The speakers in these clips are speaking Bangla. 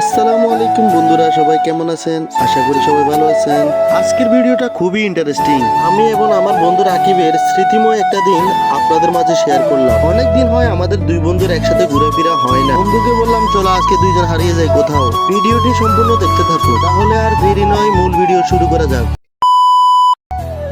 আসসালামু আলাইকুম বন্ধুরা, সবাই কেমন আছেন? আশা করি সবাই ভালো আছেন। আজকের ভিডিওটা খুবই ইন্টারেস্টিং আমি এবং আমার বন্ধু রাকিবের স্মৃতিময় একটা দিন আপনাদের মাঝে শেয়ার করলাম। অনেক দিন হয় আমাদের দুই বন্ধুর একসাথে ঘোরাফেরা হয় না। বন্ধুকে বললাম, চলো আজকে দুইজন হারিয়ে যাই কোথাও। ভিডিওটি সম্পূর্ণ দেখতে থাকো। তাহলে আর দেরি নয়, মূল ভিডিও শুরু করা যাক।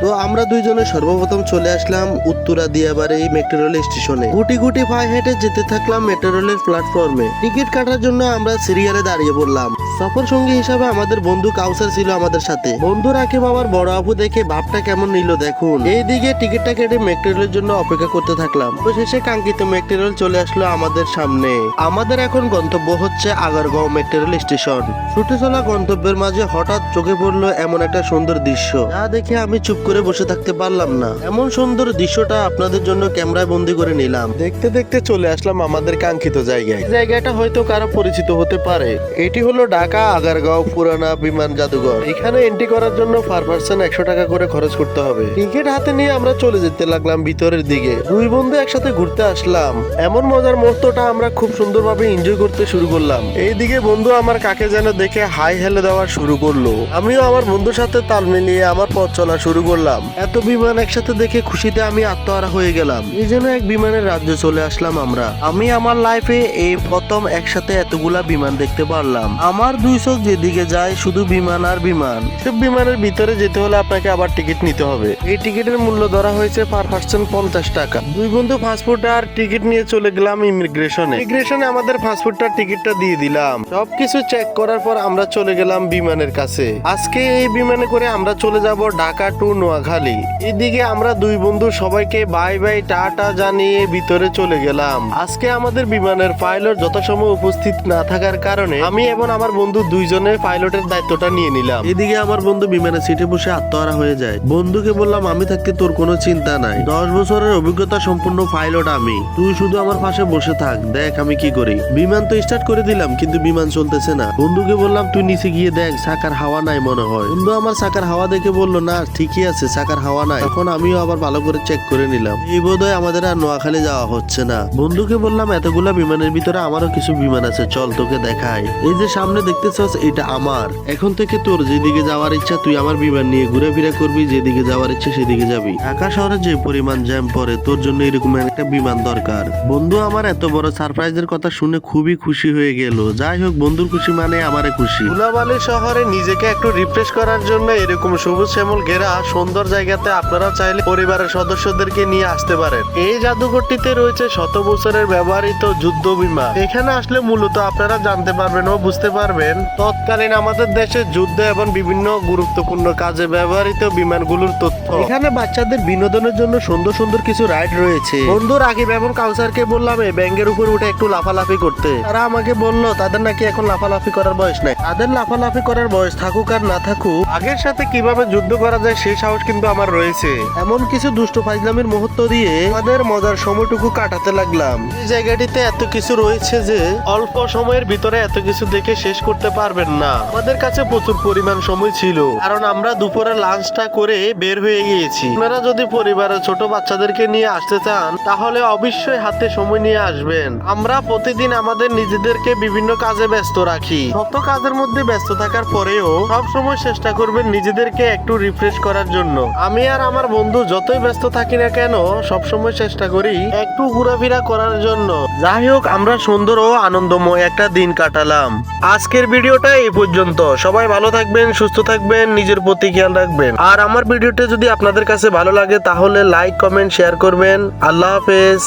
তো আমরা দুইজনে সর্বপ্রথম চলে আসলাম উত্তরা দিয়াবাড়ি মেট্রো রেল স্টেশনে গুটি গুটি পায়ে হেঁটে যেতে থাকলাম মেট্রো রেলের প্ল্যাটফর্মে টিকিট কাটার জন্য আমরা সিরিয়ালে দাঁড়িয়ে পড়লাম। সফর সঙ্গী হিসাবে আমাদের বন্ধু কাউসার ছিল আমাদের সাথে। বন্ধু রাখে বাবার বড় আপু দেখে ভাবটা কেমন নিল দেখুন। এইদিকে টিকিটটা কেটে মেট্রো রেলের জন্য অপেক্ষা করতে থাকলাম। তো শেষে কাঙ্ক্ষিত মেট্রো রেল চলে আসলো আমাদের সামনে। আমাদের এখন গন্তব্য হচ্ছে আগারগাঁও মেট্রো রেল স্টেশন ছুটে চলা গন্তব্যের মাঝে হঠাৎ চোখে পড়ল এমন একটা সুন্দর দৃশ্য। যা দেখে আমি চুপ করে বসে থাকতে পারলাম না। এমন সুন্দর দৃশ্যটা আপনাদের জন্য ক্যামেরায় বন্দি করে নিলাম। দেখতে দেখতে চলে আসলাম আমাদের কাঙ্ক্ষিত জায়গায়। জায়গাটা হয়তো কারও পরিচিত হতে পারে। এটি হলো ঢাকা, আগারগাঁও, পুরানা বিমান জাদুঘর। এখানে এন্ট্রি করার জন্য পার পার্সন একশো টাকা করে খরচ করতে হবে। টিকিট হাতে নিয়ে আমরা চলে যেতে লাগলাম ভিতরের দিকে। দুই বন্ধু একসাথে ঘুরতে আসলাম। এমন মজার মুহূর্তটা আমরা খুব সুন্দরভাবে এনজয় করতে শুরু করলাম। এইদিকে বন্ধু আমার কাকে যেন দেখে হাই হেলে দেওয়া শুরু করল। আমিও আমার বন্ধুর সাথে তাল মিলিয়ে আমার পথ চলা শুরু করলাম। এত বিমান একসাথে দেখে খুশিতে আমি আত্মহারা হয়ে গেলাম। এই জন্য এক বিমানের রাজ্যে চলে আসলাম আমরা। আমি আমার লাইফে এই প্রথম একসাথে এতগুলা বিমান দেখতে পারলাম। আমার দুই চোখ যেদিকে যায় শুধু বিমান আর বিমান। সব বিমানের ভিতরে যেতে হলে আপনাকে আবার টিকিট নিতে হবে। এই টিকিটের মূল্য ধরা হয়েছে পার পার্সন পঞ্চাশ টাকা। দুই বন্ধু পাসপোর্ট আর টিকিট নিয়ে চলে গেলাম ইমিগ্রেশনে ইমিগ্রেশনে আমাদের পাসপোর্টটার টিকিটটা দিয়ে দিলাম। সবকিছু চেক করার পর আমরা চলে গেলাম বিমানের কাছে। আজকে এই বিমানে করে আমরা চলে যাব ঢাকা টু নোয়াখালী। এদিকে আমরা দুই বন্ধু সবাইকে বাই বাই, টাটা জানিয়ে ভিতরে চলে গেলাম। আজকে আমাদের বিমানের পাইলট যথাসময় উপস্থিত না থাকার কারণে আমি এবং আমার বন্ধু দুইজনে পাইলটের দায়িত্বটা নিয়ে নিলাম। এদিকে আমার বন্ধু বিমানের সিটে বসে আত্মহারা হয়ে যায়। বন্ধুকে বললাম, আমি থাকতে তোর কোনো চিন্তা নাই। দশ বছরের অভিজ্ঞতা সম্পূর্ণ পাইলট আমি। তুই শুধু আমার পাশে বসে থাক, দেখ আমি কি করি। বিমান তো স্টার্ট করে দিলাম, কিন্তু বিমান চলতেছে না। বন্ধুকে বললাম, তুই নিচে গিয়ে দেখ, সাকার হাওয়া নাই মনে হয়। বন্ধু আমার চাকার হাওয়া দেখে বলল, না, ঠিকই আছে। চাকার হাওয়া নাই। এখন আমিও আবার ভালো করে চেক করে নিলাম। এই বোধহয় আমাদের আর নোয়াখালী যাওয়া হচ্ছে না। বন্ধুকে বললাম, এতগুলা বিমানের ভিতরে আমারও কিছু বিমান আছে, চল তোকে দেখাই। এই যে সামনে দেখতেছস, এটা আমার। এখন থেকে তোর যেদিকে যাওয়ার ইচ্ছা, তুই আমার বিমান নিয়ে ঘুরে ফিরে করবি, যেদিকে যাওয়ার ইচ্ছা সেদিকে যাবি। ঢাকা শহরে যে পরিমাণ জ্যাম পড়ে, তোর জন্য এরকম একটা বিমান দরকার। বন্ধু আমার এত বড় সারপ্রাইজের কথা শুনে খুবই খুশি হয়ে গেল। যাই হোক, বন্ধুর খুশি মানে আমারে খুশি। ধুলাবালি শহরে নিজেকে একটু রিফ্রেশ করার জন্য এরকম সবুজ শ্যামল ঘেরা সুন্দর জায়গাতে আপনারা চাইলে পরিবারের সদস্যদেরকে নিয়ে আসতে পারেন। এই জাদুঘরটিতে রয়েছে শত বছরের ব্যবহৃত যুদ্ধ বিমান। এখানে আসলে মূলত আপনারা জানতে পারবেন ও বুঝতে পারবেন তৎকালীন আমাদের দেশে যুদ্ধ এবং বিভিন্ন গুরুত্বপূর্ণ কাজে ব্যবহৃত বিমানগুলোর তথ্য। এখানে বাচ্চাদের বিনোদনের জন্য সুন্দর সুন্দর কিছু রাইড রয়েছে। বন্ধু রাকিব এবং কাউসারকে বললাম, এই ব্যাঙ্গের উপর উঠে একটু লাফালাফি করতে। তারা আমাকে বলল, তাদের নাকি এখন লাফালাফি করার বয়স নাই। তাদের লাফালাফি করার বয়স থাকুক আর না থাকুক, আগের সাথে কীভাবে যুদ্ধ করা যায় সেই সাহস কিন্তু আমার রয়েছে। এমন কিছু দুষ্ট ফাইজলামের মুহূর্ত দিয়ে আমাদের মজার সময়টুকু কাটাতে লাগলাম। এই জায়গাটিতে এত কিছু রয়েছে যে অল্প সময়ের ভিতরে এত কিছু দেখে শেষ করতে পারবেন না। আমাদের কাছে প্রচুর পরিমাণ সময় ছিল, কারণ আমরা দুপুরে লাঞ্চটা করে বের হয়ে গিয়েছি। আপনারা যদি পরিবারের ছোট বাচ্চাদেরকে নিয়ে আসতে চান, তাহলে অবশ্যই হাতে সময় নিয়ে আসবেন। আমরা প্রতিদিন আমাদের নিজেদেরকে বিভিন্ন কাজে ব্যস্ত রাখি। শত কাজের মধ্যে ব্যস্ত থাকার পরেও সব সময় চেষ্টা করবেন নিজেদেরকে একটু রিফ্রেশ করার জন্য। আমি আর আমার বন্ধু যতই ব্যস্ত থাকি না কেন সব সময় চেষ্টা করি একটু ঘোরাফেরা করার জন্য। যাই হোক, আমরা সুন্দর ও আনন্দময় একটা দিন কাটালাম। আজকের ভিডিওটা এই পর্যন্ত। সবাই ভালো থাকবেন, সুস্থ থাকবেন, নিজের প্রতি খেয়াল রাখবেন। আর আমার ভিডিওটা যদি আপনাদের কাছে ভালো লাগে, তাহলে লাইক কমেন্ট শেয়ার করবেন। আল্লাহ হাফেজ।